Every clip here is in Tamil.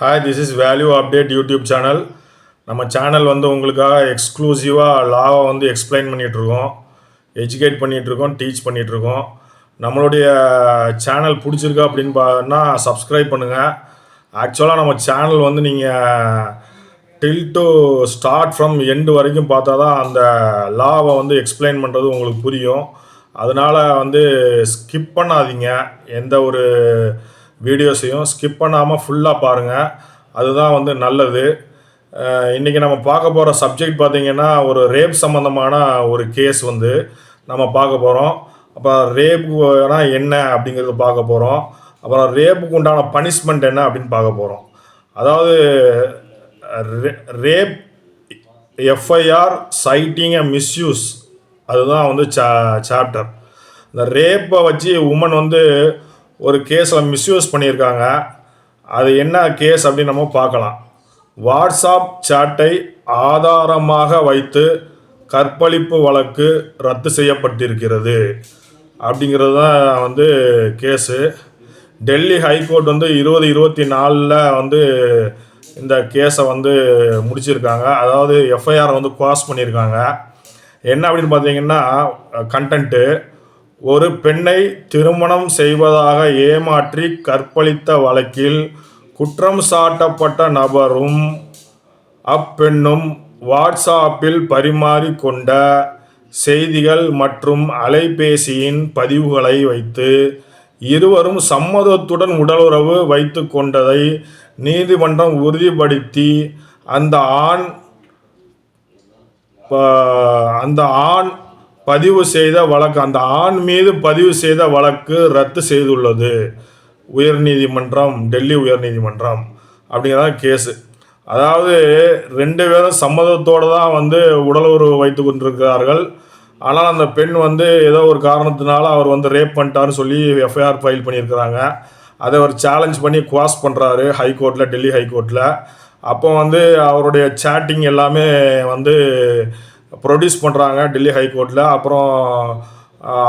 Hi this is value update YouTube channel நம்ம சேனல் வந்து உங்களுக்காக எக்ஸ்க்ளூசிவாக லாவை வந்து எக்ஸ்பிளைன் பண்ணிகிட்ருக்கோம் எஜுகேட் பண்ணிகிட்ருக்கோம் டீச் பண்ணிகிட்ருக்கோம் நம்மளுடைய சேனல் பிடிச்சிருக்கா அப்படின்னு பார்த்தோன்னா சப்ஸ்கிரைப் பண்ணுங்கள் ஆக்சுவலாக நம்ம சேனல் வந்து நீங்கள் till to start from end வரைக்கும் பார்த்தா தான் அந்த லாவை வந்து எக்ஸ்பிளைன் பண்ணுறது உங்களுக்கு புரியும். அதனால் வந்து ஸ்கிப் பண்ணாதீங்க. எந்த ஒரு வீடியோஸையும் ஸ்கிப் பண்ணாமல் ஃபுல்லாக பாருங்கள் அதுதான் வந்து நல்லது. இன்றைக்கி நம்ம பார்க்க போகிற சப்ஜெக்ட் பார்த்திங்கன்னா ஒரு ரேப் சம்மந்தமான ஒரு கேஸ் வந்து நம்ம பார்க்க போகிறோம் அப்போ ரேப்புனா என்ன அப்படிங்கிறது பார்க்க போகிறோம் அப்புறம் ரேப்புக்கு உண்டான பனிஷ்மெண்ட் என்ன அப்படின்னு பார்க்க போகிறோம் அதாவது rape FIR citing a misuse அதுதான் வந்து சா சாப்டர் இந்த ரேப்பை வச்சு உமன் வந்து ஒரு கேஸில் மிஸ்யூஸ் பண்ணியிருக்காங்க. அது என்ன கேஸ் அப்படின்னு நம்ம பார்க்கலாம். வாட்ஸ்அப் சாட்டை ஆதாரமாக வைத்து கற்பழிப்பு வழக்கு ரத்து செய்யப்பட்டிருக்கிறது. அப்படிங்கிறது தான் வந்து கேஸு டெல்லி ஹைகோர்ட் வந்து இருபது இருபத்தி நாலில் வந்து இந்த கேஸை வந்து முடிச்சிருக்காங்க. அதாவது எஃப்ஐஆர் வந்து பாஸ் பண்ணியிருக்காங்க. என்ன அப்படின்னு பார்த்தீங்கன்னா கண்டென்ட்டு ஒரு பெண்ணை திருமணம் செய்வதாக ஏமாற்றி கற்பழித்த வழக்கில் குற்றம் சாட்டப்பட்ட நபரும் அப்பெண்ணும் வாட்ஸ்ஆப்பில் பரிமாறிக்கொண்ட செய்திகள் மற்றும் அலைபேசியின் பதிவுகளை வைத்து இருவரும் சம்மதத்துடன் உடலுறவு வைத்து கொண்டதை நீதிமன்றம் உறுதிப்படுத்தி அந்த ஆண் அந்த ஆண் பதிவு செய்த வழக்கு அந்த ஆண் மீது பதிவு செய்த வழக்கு ரத்து செய்துள்ளது. உயர்நீதிமன்றம் டெல்லி உயர்நீதிமன்றம் அப்படிங்கிறதான் கேஸு. அதாவது ரெண்டு பேரும் சம்மதத்தோடு தான் வந்து உடலுறவு வைத்து கொண்டிருக்கிறார்கள். ஆனால் அந்த பெண் வந்து ஏதோ ஒரு காரணத்தினால அவர் வந்து ரேப் பண்ணிட்டாருன்னு சொல்லி எஃப்ஐஆர் ஃபைல் பண்ணியிருக்கிறாங்க. அதை அவர் சேலஞ்ச் பண்ணி குவாஸ் பண்ணுறாரு ஹைகோர்ட்டில் டெல்லி ஹைகோர்ட்டில் அப்போ வந்து அவருடைய சேட்டிங் எல்லாமே வந்து ப்ரொடியூஸ் பண்ணுறாங்க டெல்லி ஹைகோர்ட்டில் அப்புறம்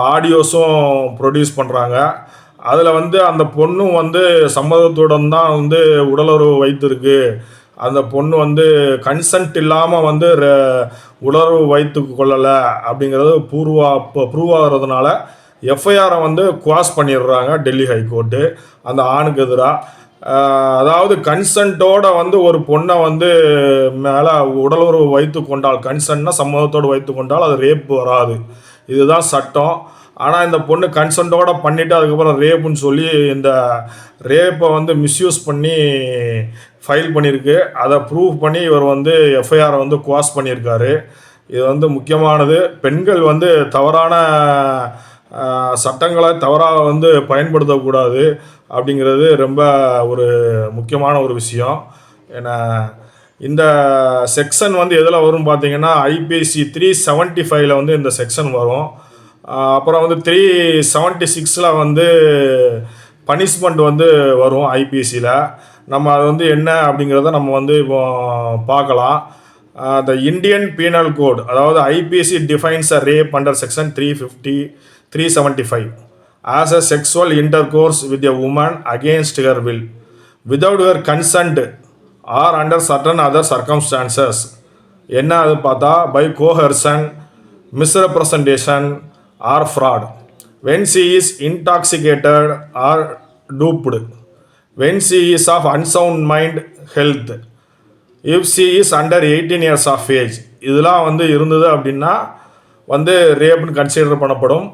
ஆடியோஸும் ப்ரொடியூஸ் பண்ணுறாங்க அதில் வந்து அந்த பொண்ணும் வந்து சம்மதத்துடன் தான் வந்து உடலுறவு வைத்திருக்கு. அந்த பொண்ணு வந்து கன்சன்ட் இல்லாமல் வந்து ர- உடலுறவு வைத்து கொள்ளலை அப்படிங்கிறது பூர்வா ப்ரூவ் ஆகிறதுனால எஃப்ஐஆரை வந்து குவாஸ் பண்ணிடுறாங்க டெல்லி ஹைகோர்ட்டு அந்த ஆணுக்கு எதிராக அதாவது கன்சன்ட்டோட வந்து ஒரு பொண்ணை வந்து மேலே உடலுறவு வைத்து கொண்டால் கன்சன்ட்னா சம்மதத்தோடு வைத்து கொண்டால் அது ரேப் வராது. இதுதான் சட்டம். ஆனால் இந்த பொண்ணு கன்சன்ட்டோட பண்ணிவிட்டு அதுக்கப்புறம் ரேப்புன்னு சொல்லி இந்த ரேப்பை வந்து மிஸ்யூஸ் பண்ணி ஃபைல் பண்ணியிருக்கு. அதை ப்ரூவ் பண்ணி இவர் வந்து எஃப்ஐஆரை வந்து குவாஸ் பண்ணியிருக்காரு. இது வந்து முக்கியமானது. பெண்கள் வந்து தவறான சட்டங்களை தவறாக வந்து பயன்படுத்தக்கூடாது. அப்படிங்கிறது ரொம்ப ஒரு முக்கியமான ஒரு விஷயம். ஏன்னா இந்த செக்ஷன் வந்து எதில் வரும் பார்த்தீங்கன்னா ஐபிசி த்ரீ செவன்ட்டி ஃபைவ்ல வந்து இந்த செக்ஷன் வரும். அப்புறம் வந்து த்ரீ செவன்ட்டி சிக்ஸில் வந்து பனிஷ்மெண்ட் வந்து வரும் ஐபிசியில் நம்ம அது வந்து என்ன அப்படிங்கிறத நம்ம வந்து இப்போ பார்க்கலாம் த இந்தியன் பீனல் கோட் அதாவது IPC defines a rape under section three fifty three seventy five as a sexual intercourse with a woman against her will without her consent or under certain other circumstances என்ன அது பார்த்தா by coercion misrepresentation or fraud when she is intoxicated or duped when she is of unsound mind health if she is under eighteen years of age இதெல்லாம் வந்து இருந்தது அப்படின்னா வந்து ரேப்னு கன்சிடர் பண்ணப்படும்.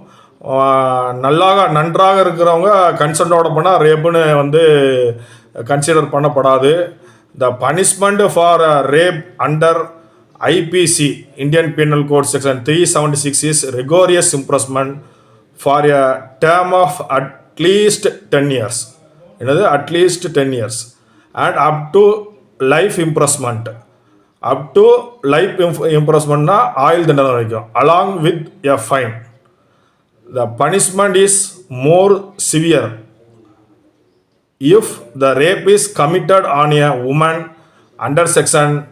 நல்லாக நன்றாக இருக்கிறவங்க கன்சென்ட்டோட பண்ணால் ரேப்புன்னு வந்து consider பண்ணப்படாது the punishment for rape under IPC Indian penal code section three seventy six is rigorous imprisonment for a term of at least ten years என்னது at least ten years and up to life imprisonment up to life இம்ப்ரெஸ்மெண்ட்னா ஆயுள் தண்டனை வரைக்கும் along with a fine the punishment is more severe. If the rape is committed on a woman under section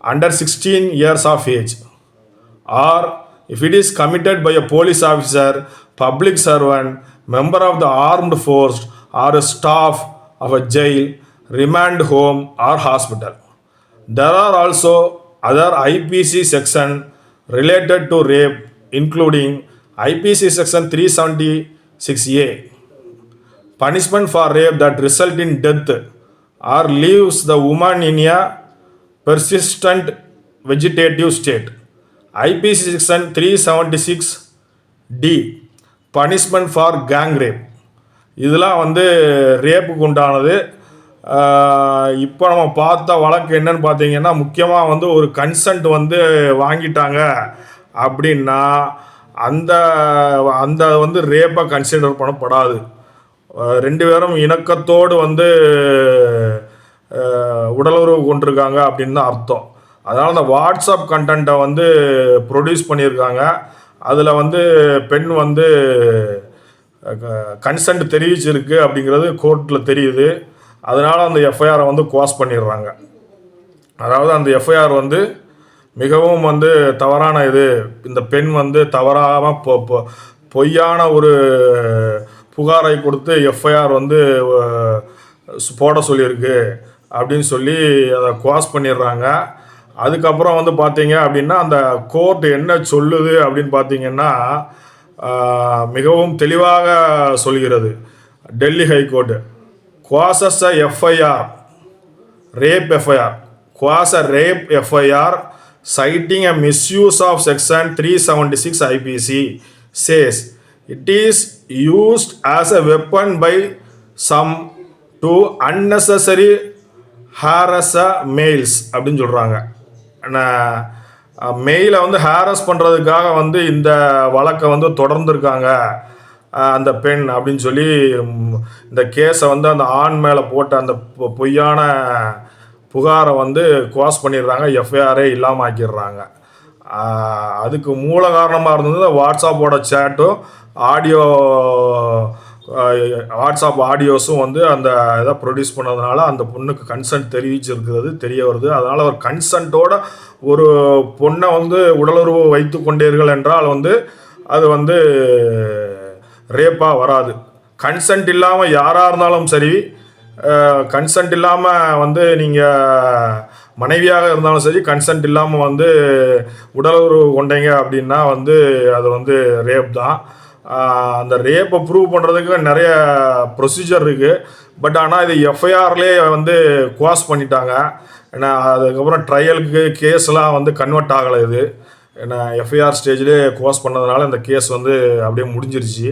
under 16 years of age or if it is committed by a police officer public servant member of the armed force or a staff of a jail remand home or hospital. There are also other ipc sections related to rape including IPC section three seventy six A punishment for rape that result in death or leaves the woman in a persistent vegetative state IPC section three seventy six D punishment for gang rape இதெல்லாம் வந்து ரேப்புக்கு உண்டானது இப்போ நம்ம பார்த்த வழக்கு என்னன்னு பார்த்தீங்கன்னா முக்கியமாக வந்து ஒரு கன்சன்ட் வந்து வாங்கிட்டாங்க அப்படின்னா அந்த அந்த வந்து ரேப்பை கன்சிடர் பண்ணப்படாது. ரெண்டு பேரும் இணக்கத்தோடு வந்து உடலுறவு கொண்டிருக்காங்க அப்படின்னு தான் அர்த்தம். அதனால் அந்த வாட்ஸ்அப் கண்டென்ட்டை வந்து ப்ரொடியூஸ் பண்ணியிருக்காங்க. அதில் வந்து பெண் வந்து கன்சென்ட் தெரிவிச்சிருக்கு அப்படிங்கிறது கோர்ட்டில் தெரியுது. அதனால் அந்த எஃப்ஐஆரை வந்து குவாஸ் பண்ணிடுறாங்க. அதாவது அந்த எஃப்ஐஆர் வந்து மிகவும் வந்து தவறான இது. இந்த பெண் வந்து தவறாமல் பொ பொ- பொய்யான ஒரு புகாரை கொடுத்து எஃப்ஐஆர் வந்து போட சொல்லியிருக்கு அப்படின்னு சொல்லி அதை குவாஸ் பண்ணிடுறாங்க. அதுக்கப்புறம் வந்து பார்த்தீங்க அப்படின்னா அந்த கோர்ட் என்ன சொல்லுது அப்படின்னு பார்த்தீங்கன்னா மிகவும் தெளிவாக சொல்கிறது. Delhi high court quashes FIR rape FIR quash rape FIR citing a misuse of section 376 IPC says it is used as a weapon by some to unnecessary harass a males அப்படின்னு சொல்கிறாங்க மெயிலை வந்து ஹாரஸ் பண்ணுறதுக்காக வந்து இந்த வழக்கை வந்து தொடர்ந்துருக்காங்க அந்த பெண் அப்படின்னு சொல்லி இந்த கேஸை வந்து அந்த ஆண் மேலே போட்ட அந்த பொ- பொய்யான புகாரை வந்து குவாஸ் பண்ணிடுறாங்க எஃப்ஐஆரே இல்லாமல் ஆக்கிடுறாங்க அதுக்கு மூல காரணமாக இருந்தது வாட்ஸ்அப்போட சேட்டும் ஆடியோ வாட்ஸ்அப் ஆடியோஸும் வந்து அந்த இதை ப்ரொடியூஸ் பண்ணதுனால அந்த பொண்ணுக்கு கன்சென்ட் தெரிவிச்சிருக்கிறது தெரிய வருது. அதனால் ஒரு கன்சென்ட்டோட ஒரு பொண்ணை வந்து உடலுறவு வைத்து கொண்டீர்கள் என்றால் வந்து அது வந்து ரேப்பாக வராது. கன்சென்ட் இல்லாமல் யாராக இருந்தாலும் சரி கன்சென்ட் இல்லாமல் வந்து நீங்கள் மனைவியாக இருந்தாலும் சரி கன்சென்ட் இல்லாமல் வந்து உடலுறவு கொண்டீங்க அப்படின்னா வந்து அது வந்து ரேப் தான். அந்த ரேப்பை ப்ரூவ் பண்ணுறதுக்கு நிறைய ப்ரொசீஜர் இருக்குது பட் ஆனால் இது எஃப்ஐஆர்லேயே வந்து குவாஸ் பண்ணிட்டாங்க. ஏன்னா அதுக்கப்புறம் ட்ரையலுக்கு கேஸ்லாம் வந்து கன்வெர்ட் ஆகலை இது. ஏன்னா எஃப்ஐஆர் ஸ்டேஜ்லேயே குவாஸ் பண்ணதுனால இந்த கேஸ் வந்து அப்படியே முடிஞ்சிருச்சு.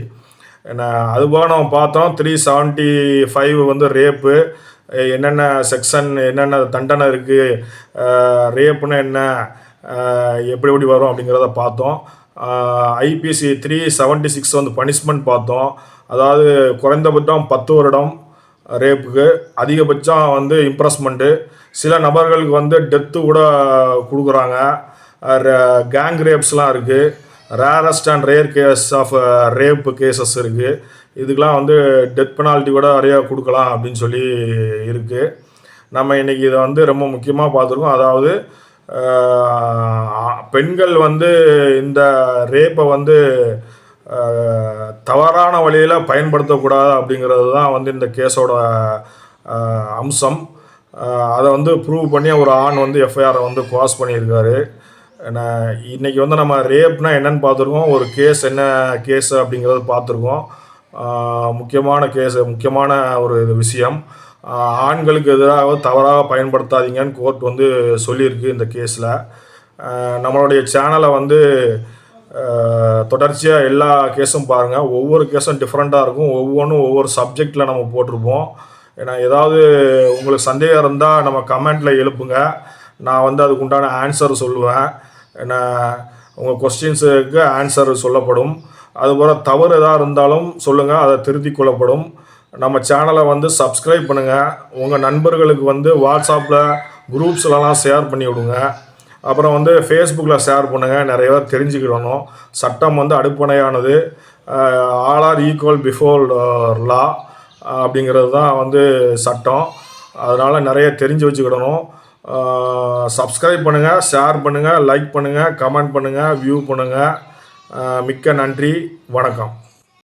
அது அதுபோக நம்ம பார்த்தோம் த்ரீ செவன்ட்டி ஃபைவ் வந்து ரேப்பு என்னென்ன செக்ஷன் என்னென்ன தண்டனை இருக்குது ரேப்புன்னு என்ன எப்படி எப்படி வரும் அப்படிங்கிறத பார்த்தோம். ஐபிசி த்ரீ செவன்ட்டி சிக்ஸ் வந்து பனிஷ்மெண்ட் பார்த்தோம். அதாவது குறைந்தபட்சம் பத்து வருடம் ரேப்புக்கு அதிகபட்சம் வந்து இம்ப்ரெஸ்மெண்ட்டு சில நபர்களுக்கு வந்து டெத்து கூட கொடுக்குறாங்க. கேங் ரேப்ஸ்லாம் இருக்குது rarest and rare case of rape cases இருக்குது இதுக்கெலாம் வந்து டெத் பெனால்ட்டி கூட நிறையா கொடுக்கலாம் அப்படின்னு சொல்லி இருக்குது நம்ம இன்றைக்கி இதை வந்து ரொம்ப முக்கியமாக பார்த்துருக்கோம். அதாவது பெண்கள் வந்து இந்த ரேப்பை வந்து தவறான வழியில் பயன்படுத்தக்கூடாது அப்படிங்கிறது தான் வந்து இந்த கேஸோட அம்சம். அதை வந்து ப்ரூவ் பண்ணி ஒரு ஆண் வந்து எஃப்ஐஆரை வந்து பாஸ் பண்ணியிருக்காரு. நான் இன்னைக்கு வந்து நம்ம ரேப்னா என்னன்னு பார்த்துருக்கோம். ஒரு கேஸ் என்ன கேஸ் அப்படிங்கிறது பார்த்துருக்கோம். முக்கியமான கேஸ் முக்கியமான ஒரு விஷயம். ஆண்களுக்கு எதிராக தவறாக பயன்படுத்தாதீங்கன்னு கோர்ட் வந்து சொல்லியிருக்கு இந்த கேஸில் நம்மளுடைய சேனலை வந்து தொடர்ச்சியாக எல்லா கேஸும் பாருங்கள் ஒவ்வொரு கேஸும் டிஃப்ரெண்ட்டாக இருக்கும். ஒவ்வொன்றும் ஒவ்வொரு சப்ஜெக்டில் நம்ம போட்டிருப்போம். ஏன்னா ஏதாவது உங்களுக்கு சந்தேகம் இருந்தால் நம்ம கமெண்ட்டில் எழுப்புங்க. நான் வந்து அதுக்கு உண்டான ஆன்சர் சொல்லுவேன். நான் உங்கள் கொஸ்டின்ஸுக்கு ஆன்சர் சொல்லப்படும். அதுபோல் தவறு எதாக இருந்தாலும் சொல்லுங்கள் அதை திருத்திக் கொள்ளப்படும். நம்ம சேனலை வந்து சப்ஸ்கிரைப் பண்ணுங்கள் உங்கள் நண்பர்களுக்கு வந்து வாட்ஸ்அப்பில் குரூப்ஸ்லலாம் ஷேர் பண்ணி விடுங்க. அப்புறம் வந்து ஃபேஸ்புக்கில் ஷேர் பண்ணுங்கள் நிறைய பேர் தெரிஞ்சுக்கிடணும் சட்டம் வந்து அடுப்பணையானது all are equal before law அப்படிங்கிறது தான் வந்து சட்டம். அதனால் நிறைய தெரிஞ்சு வச்சுக்கிடணும். சப்ஸ்கிரைப் பண்ணுங்கள் ஷேர் பண்ணுங்கள் லைக் பண்ணுங்கள் கமெண்ட் பண்ணுங்கள் வியூ பண்ணுங்கள் மிக்க நன்றி வணக்கம்.